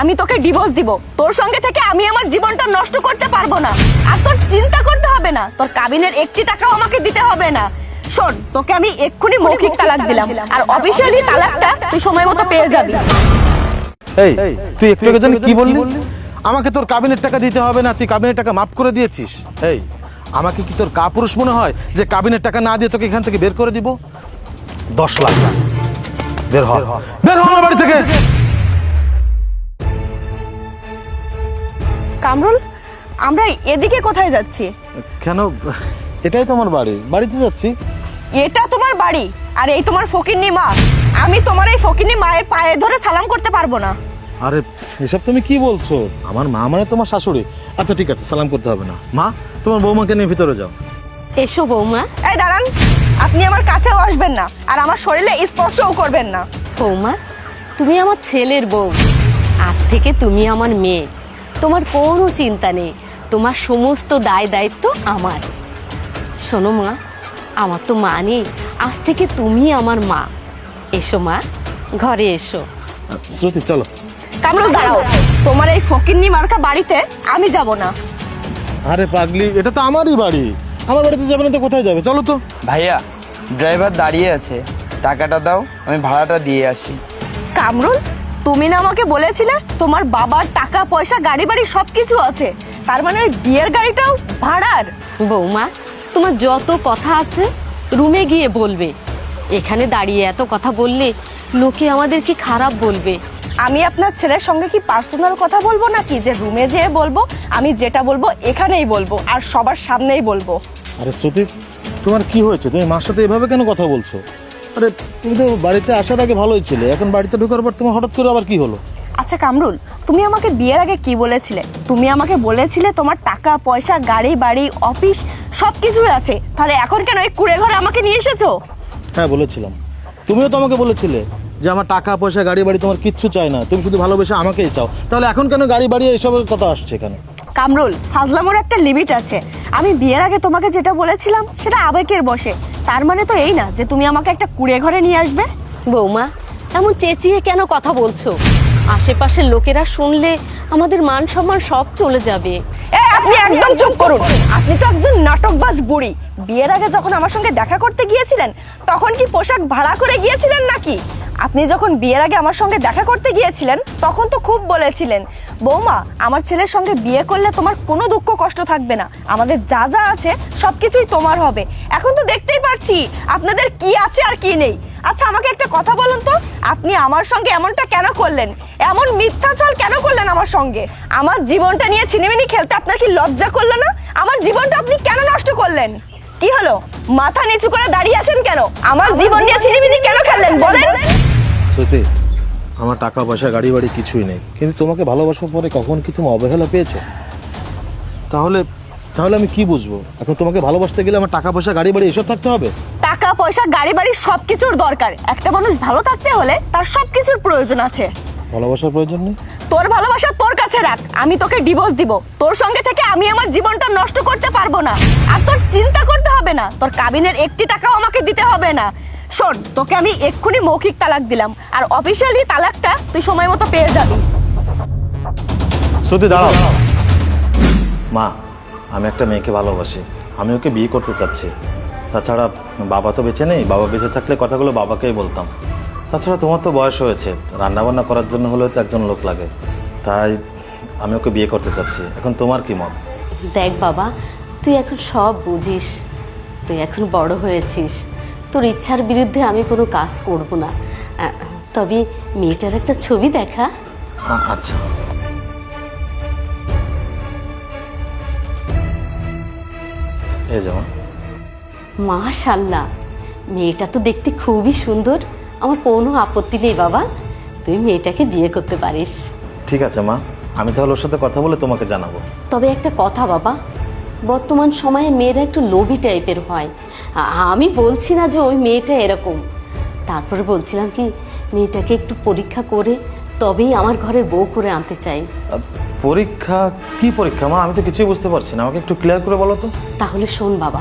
আমি তোকে ডিভোর্স দিব। তোর সঙ্গে থেকে আমি আমার জীবনটা নষ্ট করতে পারব না। আর তোর চিন্তা করতে হবে না। তোর কাবিনের একটি টাকাও আমাকে দিতে হবে না। শোন তোকে আমি এক্ষুনি মৌখিক তালাক দিলাম। আর অফিসিয়ালি তালাকটা তুই সময় মতো পেয়ে যাবি। এই তুই একটু আগে জানি কি বললি? আমাকে তোর কাবিনের টাকা দিতে হবে না। তুই কাবিনের টাকা মাফ করে দিয়েছিস। এই। আমাকে কি তোর কাপুরুষ মনে হয় যে কাবিনের টাকা না দিয়ে তোকে এখান থেকে বের করে দিব? দশ লাখ। বের হ। বের হ আমার বাড়ি থেকে। কামরুল আমরা এদিকে কোথায় যাচ্ছি? কেন? এটাই তোমার বাড়ি। বাড়িতে যাচ্ছি। এটা তোমার বাড়ি আর এই তোমার ফকিন্নি মা। আমি তোমার এই ফকিন্নি মায়ের পায়ে ধরে সালাম করতে পারব না। আরে এসব তুমি কি বলছো? আমার মা মানে তোমার শাশুড়ি। আচ্ছা ঠিক আছে সালাম করতে হবে না। মা তোমার বৌমাকে নিয়ে ভিতরে যাও। এসো বৌমা। এই দাঁড়ান আপনি আমার কাছেও আসবেন না আর আমার শরীরে স্পর্শও করবেন না। বৌমা তুমি আমার ছেলের বউ। আজ থেকে তুমি আমার মেয়ে। তোমার কোনো চিন্তা নেই। তোমার সমস্ত দায় দায়িত্ব আমার। শোনো মা আমার তো মা নেই। আজ থেকে তুমি আমার মা। এসো মা ঘরে এসো। শ্রুতি চলো। কামরুল দাঁড়াও। তোমার এই ফকিন্নি মার্কা বাড়িতে আমি যাব না। আরে পাগলি এটা তো আমারই বাড়ি। আমার বাড়িতে যাবে না তো কোথায় যাবে? চলো তো। ভাইয়া ড্রাইভার দাঁড়িয়ে আছে। টাকাটা দাও আমি ভাড়াটা দিয়ে আসি। কামরুল তুমি না আমাকে বলেছিলে তোমার বাবার টাকা পয়সা গাড়ি বাড়ি সবকিছু আছে। তার মানে ওই বিয়ের গাড়িটাও ভাড়ার। বৌমা তোমার যত কথা আছে রুমে গিয়ে বলবে। এখানে দাঁড়িয়ে এত কথা বললে লোকে আমাদের কি খারাপ বলবে। আমি আপনার ছেলের সঙ্গে কি পার্সোনাল কথা বলব নাকি? যে রুমে যেয়ে বলব আমি যেটা বলব এখানেই বলব আর সবার সামনেই বলব। আরে শ্রুতি তোমার কি হয়েছে? তুমি মার সাথে এভাবে কেন কথা বলছো? আরে তুমি তো বাড়িতে আসার আগে ভালোই ছিলে এখন বাড়িতে ঢোকার পর তোমার হঠাৎ করে আবার কি হলো? আচ্ছা কামরুল তুমি আমাকে বিয়ের আগে কি বলেছিলে? তুমি আমাকে বলেছিলে তোমার টাকা পয়সা গাড়ি বাড়ি অফিস সব কিছুই আছে। তাহলে এখন কেন এই কুড়ে ঘরে আমাকে নিয়ে এসেছ? হ্যাঁ বলেছিলাম। তুমিও তো আমাকে বলেছিলে যে আমার টাকা পয়সা গাড়ি বাড়ি তোমার কিচ্ছু চাই না। তুমি শুধু ভালোবেসে আমাকেই চাও। তাহলে এখন কেন গাড়ি বাড়ি এইসবের কথা আসছে এখানে কামরুল ফাজলামোর একটা লিমিট আছে। আমি বিয়ের আগে তোমাকে যেটা বলেছিলাম সেটা আবেগের বসে। তার মানে তো এই না যে তুমি আমাকে একটা কুড়ে ঘরে নিয়ে আসবে? বৌমা এমন চেঁচিয়ে কেন কথা বলছো? আশেপাশের লোকেরা শুনলে আমাদের মান সম্মান সব চলে যাবে। আপনি একদম চুপ করুন। আপনি তো একজন নাটকবাজ বুড়ি। বিয়ের আগে যখন আমার সঙ্গে দেখা করতে গিয়েছিলেন তখন কি পোশাক ভাড়া করে গিয়েছিলেন নাকি? আপনি যখন বিয়ের আগে আমার সঙ্গে দেখা করতে গিয়েছিলেন তখন তো খুব বলেছিলেন বৌমা আমার ছেলের সঙ্গে বিয়ে করলে তোমার কোনো দুঃখ কষ্ট থাকবে না। আমাদের যা যা আছে সবকিছুই তোমার হবে। এখন তো দেখতেই পাচ্ছি আপনাদের কি আছে আর কি নেই। আচ্ছা আমাকে একটা কথা বলুন তো আপনি আমার সঙ্গে এমনটা কেন করলেন? এমন মিথ্যাচল কেন করলেন আমার সঙ্গে? আমার জীবনটা নিয়ে ছিনিমিনি খেলতে আপনার কি লজ্জা করল না? আমার জীবনটা আপনি কেন নষ্ট করলেন? কি হলো? মাথা নিচু করে দাঁড়িয়ে আছেন কেন? আমার জীবন নিয়ে ছিনিমিনি কেন খেললেন? বলেন। শ্রুতি আমার টাকা পয়সা গাড়ি বাড়ি কিছুই নেই। কিন্তু তোমাকে ভালোবাসার পরে কখন কি তুমি অবহেলা পেয়েছ? তাহলে তাহলে আমি কি বুঝব? এখন তোমাকে ভালোবাসতে গেলে আমার টাকা পয়সা গাড়ি বাড়ি এসব থাকতে হবে? টাকা পয়সা গাড়ি বাড়ি সবকিছুর দরকার। একটা মানুষ ভালো থাকতে হলে তার সবকিছুর প্রয়োজন আছে। ভালোবাসার প্রয়োজন নেই? তোর ভালোবাসা তোর কাছে রাখ। আমি তোকে ডিভোর্স দিব। তোর সঙ্গে থেকে আমি আমার জীবনটা নষ্ট করতে পারব না। আর তোর চিন্তা করতে হবে না। তোর কাবিনের একটি টাকাও আমাকে দিতে হবে না। শোন তোকে আমি এক্ষুনি মৌখিক তালাক দিলাম। আর অফিসিয়ালি তালাকটা তুই সময় মতো পেয়ে যাবি। শ্রুতি দাঁড়াও। মা আমি একটা মেয়েকে ভালোবাসি। আমি ওকে বিয়ে করতে চাচ্ছি। তাছাড়া বাবা তো বেঁচে নেই। বাবা বেঁচে থাকলে কথাগুলো বাবাকেই বলতাম। তাছাড়া তোমার তো বয়স হয়েছে। রান্নাবান্না করার জন্য হলেও তো একজন লোক লাগে। তাই আমি ওকে বিয়ে করতে চাচ্ছি। এখন তোমার কি মত? দেখ বাবা তুই এখন সব বুঝিস। তুই এখন বড় হয়েছিস। তোর ইচ্ছার বিরুদ্ধে আমি কোনো কাজ করব না। তবে মেয়েটার একটা ছবি দেখা। আচ্ছা। এই যেমন। মাশাল্লাহ মেয়েটা তো দেখতে খুবই সুন্দর। আমার কোনো আপত্তি নেই বাবা। তুই মেয়েটাকে বিয়ে করতে পারিস। ঠিক আছে মা আমি তাহলে ওর সাথে কথা বলে তোমাকে জানাব। তবে একটা কথা বাবা বর্তমান সময়ে মেয়েরা একটু লোভি টাইপের হয়। আমি বলছি না যে ওই মেয়েটা এরকম। তারপরে বলছিলাম কি মেয়েটাকে একটু পরীক্ষা করে তবেই আমার ঘরের বউ করে আনতে চাই। পরীক্ষা? কি পরীক্ষা? মা আমি তো কিছুই বুঝতে পারছি না। আমাকে একটু ক্লিয়ার করে বলো তো। তাহলে শোন বাবা।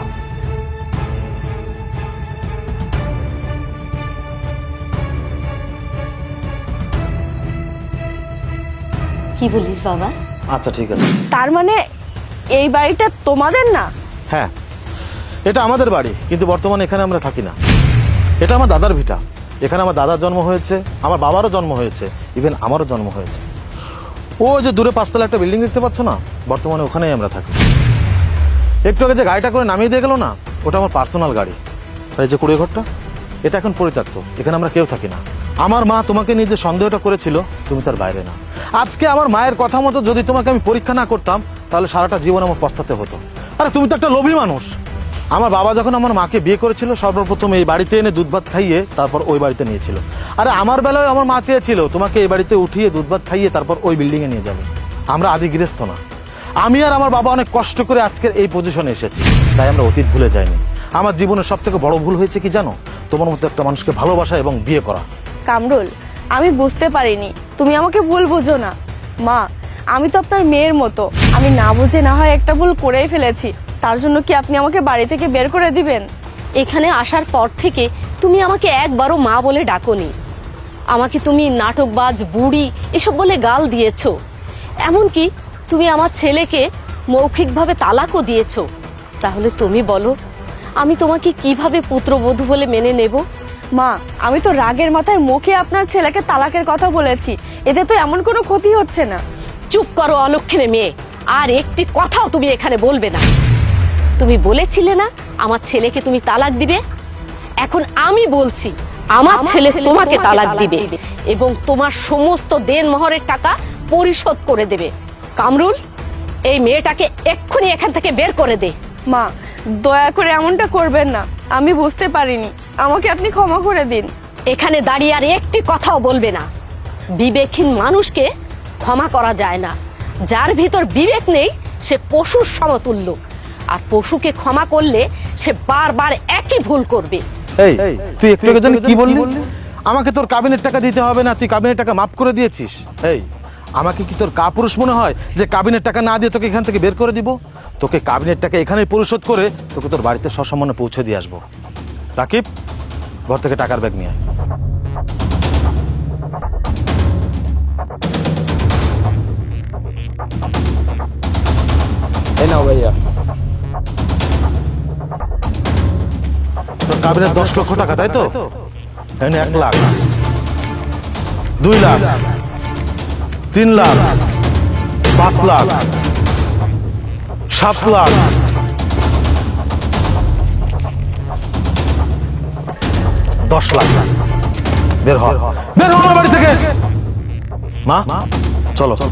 কি বলিস বাবা? আচ্ছা ঠিক আছে। তার মানে এই বাড়িটা তোমাদের না? হ্যাঁ এটা আমাদের বাড়ি, কিন্তু বর্তমানে এখানে আমরা থাকি না। এটা আমার দাদার ভিটা। এখানে আমার দাদার জন্ম হয়েছে, আমার বাবারও জন্ম হয়েছে ইভেন আমারও জন্ম হয়েছে। ও যে দূরে পাঁচতলা একটা বিল্ডিং দেখতে পাচ্ছ না? বর্তমানে ওখানেই আমরা থাকি। একটু আগে যে গাড়িটা করে নামিয়ে দিয়ে গেল না, ওটা আমার পার্সোনাল গাড়ি। আর এই যে কুড়িয়ে ঘরটা, এটা এখন পরিত্যক্ত। এখানে আমরা কেউ থাকি না। আমার মা তোমাকে নিয়ে যে সন্দেহটা করেছিল, তুমি তার বাইরে না। আজকে আমার মায়ের কথা মতো যদি তোমাকে আমি পরীক্ষা না করতাম তাহলে সারাটা জীবন আমার পস্তাতে হতো। আরে, তুমি তো একটা লোভী মানুষ। আমার বাবা যখন আমার মাকে বিয়ে করেছিল, সর্বপ্রথম এই বাড়িতে এনে দুধ ভাত খাইয়ে তারপর ওই বাড়িতে নিয়েছিল। আরে, আমার বেলায় আমার মা চেয়েছিল, তোমাকে এই বাড়িতে উঠিয়ে দুধ ভাত খাইয়ে তারপর ওই বিল্ডিংয়ে নিয়ে যাবে। আমরা আদি গৃহস্থ না। আমি আর আমার বাবা অনেক কষ্ট করে আজকের এই পজিশনে এসেছি। তাই আমরা অতীত ভুলে যাইনি। আমার জীবনের সব থেকে বড় ভুল হয়েছে কি জানো? তোমার মতো একটা মানুষকে ভালোবাসা এবং বিয়ে করা। কামরুল, আমি বুঝতে পারিনি। তুমি আমাকে ভুল বোঝো না। মা আমি তো আপনার মেয়ের মতো। আমি না বুঝে না হয় একটা ভুল করেই ফেলেছি। তার জন্য কি আপনি আমাকে বাড়ি থেকে বের করে দিবেন? এখানে আসার পর থেকে তুমি আমাকে একবারও মা বলে ডাকোনি। আমাকে তুমি নাটকবাজ বুড়ি এসব বলে গাল দিয়েছ। এমনকি তুমি আমার ছেলেকে মৌখিকভাবে তালাকও দিয়েছ। তাহলে তুমি বলো আমি তোমাকে কীভাবে পুত্রবধূ বলে মেনে নেব? মা আমি তো রাগের মাথায় মুখে আপনার ছেলেকে তালাকের কথা বলেছি। এতে তো এমন কোনো ক্ষতি হচ্ছে না। চুপ করো অলক্ষণে মেয়ে। আর একটি কথাও তুমি এখানে বলবে না। তুমি বলেছিলে না আমার ছেলেকে তুমি তালাক দিবে? এখন আমি বলছি আমার ছেলে তোমাকে তালাক দিবে এবং তোমার সমস্ত দেন মহরের টাকা পরিশোধ করে দেবে। কামরুল এই মেয়েটাকে এক্ষুনি এখান থেকে বের করে দে। মা দয়া করে এমনটা করবেন না। আমি বুঝতে পারিনি। আমাকে আপনি ক্ষমা করে দিন। এখানে দাঁড়িয়ে আর একটি কথাও বলবে না। বিবেকহীন মানুষকে ক্ষমা করা যায় না। যার ভিতর বিবেক নেই সে পশুর সমতুল্য। আর পশুকে ক্ষমা করলে সে বারবার একই ভুল করবে। এই তুই একটু আগে কি বললি? আমাকে তোর কাবিনের টাকা দিতে হবে না তুই কাবিনের টাকা মাফ করে দিয়েছিস। এই। আমাকে কি তোর কাপুরুষ মনে হয় যে কাবিনের টাকা না দিয়ে তোকে এখান থেকে বের করে দিব? তোকে কাবিনের টাকা এখানেই পরিশোধ করে তোকে তোর বাড়িতে সসম্মানে পৌঁছে দিয়ে আসব। রাকিব ঘর থেকে টাকার ব্যাগ নিয়ে তোর দশ লক্ষ টাকা তাই তো? এখানে এক লাখ। দুই লাখ। তিন লাখ। পাঁচ লাখ। সাত লাখ। দশ লাখ। বের হ। বের হ বাড়ি থেকে। মা? চলো চলো।